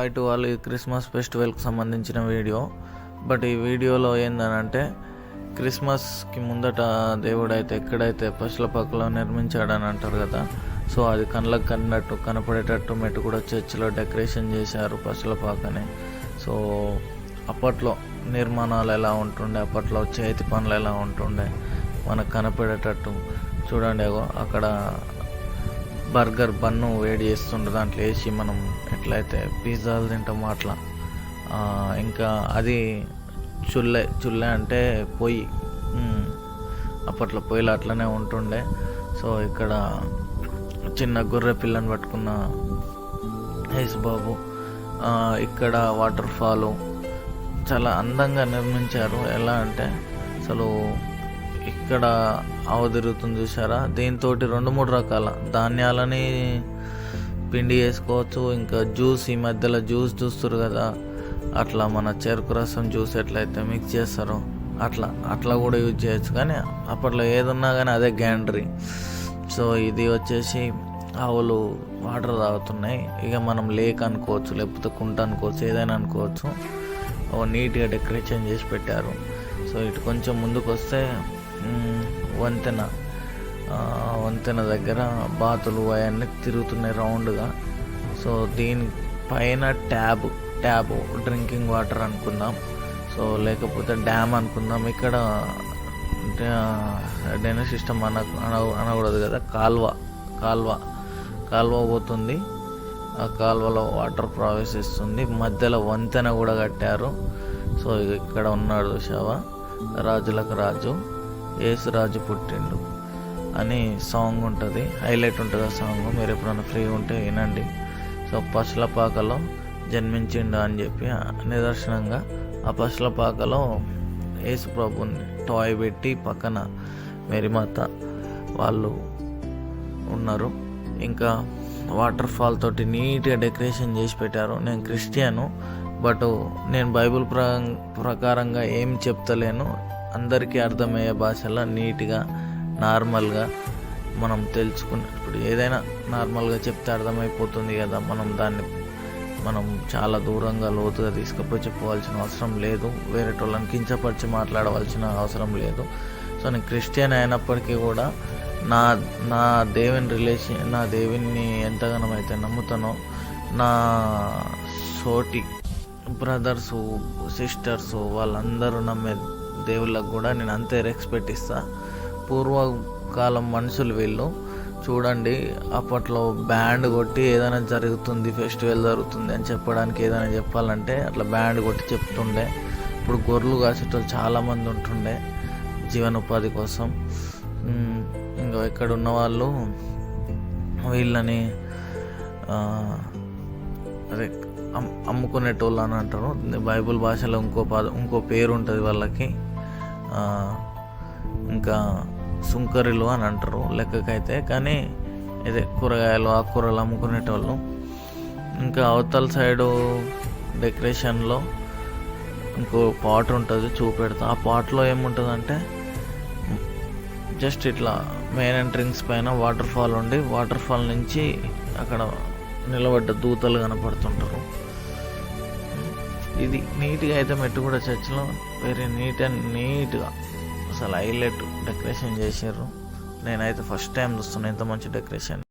ఇటు వాళ్ళు ఈ క్రిస్మస్ ఫెస్టివల్కి సంబంధించిన వీడియో. బట్ ఈ వీడియోలో ఏందనంటే క్రిస్మస్కి ముందట దేవుడు అయితే ఎక్కడైతే పశుల పక్కలో నిర్మించాడని అంటారు కదా సో అది కళ్ళకు కన్నట్టు కనపడేటట్టు మెట్టు కూడా చర్చిలో డెకరేషన్ చేశారు పశుల పాకని సో అప్పట్లో నిర్మాణాలు ఎలా ఉంటుండే అప్పట్లో చేతి పనులు ఎలా ఉంటుండే మనకు కనపడేటట్టు. చూడండి అక్కడ బర్గర్ బన్ను వేడి చేస్తుండే దాంట్లో వేసి మనం అట్లయితే పిజ్జాలు తింటాం అట్లా. ఇంకా అది చుల్లె చుల్లె అంటే పొయ్యి. అప్పట్లో పొయ్యిలు అట్లనే ఉంటుండే. సో ఇక్కడ చిన్న గొర్రె పిల్లని పట్టుకున్న యేసు బాబు ఇక్కడ వాటర్ ఫాలు చాలా అందంగా నిర్మించారు. ఎలా అంటే అసలు ఇక్కడ ఆవు తిరుగుతుంది చూసారా దీంతో రెండు మూడు రకాల ధాన్యాలని పిండి వేసుకోవచ్చు. ఇంకా జ్యూస్ ఈ మధ్యలో జ్యూస్ చూస్తారు కదా. అట్లా మన చెరుకు రసం జ్యూస్ ఎట్లయితే మిక్స్ చేస్తారో అట్లా అట్లా కూడా యూజ్ చేయొచ్చు. కానీ అప్పట్లో ఏదున్నా కానీ అదే గ్యాండ్రీ. సో ఇది వచ్చేసి ఆవులు వాటర్ తాగుతున్నాయి. ఇక మనం లేక్ అనుకోవచ్చు లేకపోతే కుంట అనుకోవచ్చు ఏదైనా అనుకోవచ్చు. నీట్గా డెకరేషన్ చేసి పెట్టారు. సో ఇటు కొంచెం ముందుకు వస్తే వంతెన. వంతెన దగ్గర బాతులు అవన్నీ తిరుగుతున్నాయి రౌండ్గా. సో దీని పైన ట్యాబ్ ట్యాబ్ డ్రింకింగ్ వాటర్ అనుకుందాం. సో లేకపోతే డ్యామ్ అనుకుందాం. ఇక్కడ డ్రైనేజ్ సిస్టమ్ అన అన- అనకూడదు కదా కాల్వ కాల్వ కాల్వ పోతుంది. ఆ కాల్వలో వాటర్ ప్రవేశిస్తుంది. మధ్యలో వంతెన కూడా కట్టారు. సో ఇక్కడ ఉన్నాడు శవ రాజులకు రాజు ఏసు రాజు పుట్టిండు. అని సాంగ్ ఉంటుంది. హైలైట్ ఉంటుంది ఆ సాంగ్ మీరు ఎప్పుడైనా ఫ్రీ ఉంటే వినండి. సో పశులపాకలో జన్మించిండు అని చెప్పి నిదర్శనంగా ఆ పశులపాకలో యేసుప్రభుని టాయ్ పెట్టి పక్కన మేరీమాత వాళ్ళు ఉన్నారు. ఇంకా వాటర్ ఫాల్ తోటి నీట్గా డెకరేషన్ చేసి పెట్టారు. నేను క్రిస్టియను బట్ నేను బైబిల్ ప్ర ప్రకారంగా ఏం చెప్తలేను. అందరికీ అర్థమయ్యే భాషలో నీట్గా నార్మల్గా మనం తెలుసుకున్న ఇప్పుడు ఏదైనా నార్మల్గా చెప్తే అర్థమైపోతుంది కదా మనం దాన్ని మనం చాలా దూరంగా లోతుగా తీసుకుపోయి చెప్పుకోవాల్సిన అవసరం లేదు వేరే వాళ్ళని కించపరిచి మాట్లాడవలసిన అవసరం లేదు. సో నేను క్రిస్టియన్ అయినప్పటికీ కూడా నా నా దేవుని రిలేషన్ నా దేవుని ఎంతగానో అయితే నమ్ముతానో నా సోటి బ్రదర్స్ సిస్టర్స్ వాళ్ళందరూ నమ్మే దేవుళ్ళకు కూడా నేను అంతే రెస్పెక్ట్ ఇస్తా. పూర్వకాలం మనుషులు వీళ్ళు. చూడండి అప్పట్లో బ్యాండ్ కొట్టి ఏదైనా జరుగుతుంది ఫెస్టివల్ జరుగుతుంది అని చెప్పడానికి ఏదైనా చెప్పాలంటే అట్లా బ్యాండ్ కొట్టి చెప్తుండే. ఇప్పుడు గొర్రెలు కాసేటోళ్ళు చాలామంది ఉంటుండే జీవనోపాధి కోసం. ఇంకా ఇక్కడ ఉన్న వాళ్ళు వీళ్ళని అదే అమ్ అమ్ముకునేటోళ్ళు అని అంటారు. బైబుల్ భాషలో ఇంకో పద ఇంకో పేరు ఉంటుంది వాళ్ళకి. ఇంకా సుంకరిలు అని అంటారు లెక్కకైతే. కానీ ఇదే కూరగాయలు ఆకుకూరలు అమ్ముకునేటోళ్ళు. ఇంకా అవతల సైడు డెకరేషన్లో ఇంకో పాట్ ఉంటుంది చూపెడతా. ఆ పాట్లో ఏముంటుందంటే జస్ట్ ఇట్లా మెయిన్ ఎంట్రింగ్స్ పైన వాటర్ ఫాల్ ఉండి వాటర్ ఫాల్ నుంచి అక్కడ నిలబడ్డ దూతలు కనపడుతుంటారు. ఇది నీట్గా అయితే మెట్టు కూడా చర్చిలో వెరీ నీట్ అండ్ నీట్గా అసలు హైలైట్ డెకరేషన్ చేసారు నేనైతే ఫస్ట్ టైం చూస్తున్నా ఇంత మంచి డెకరేషన్.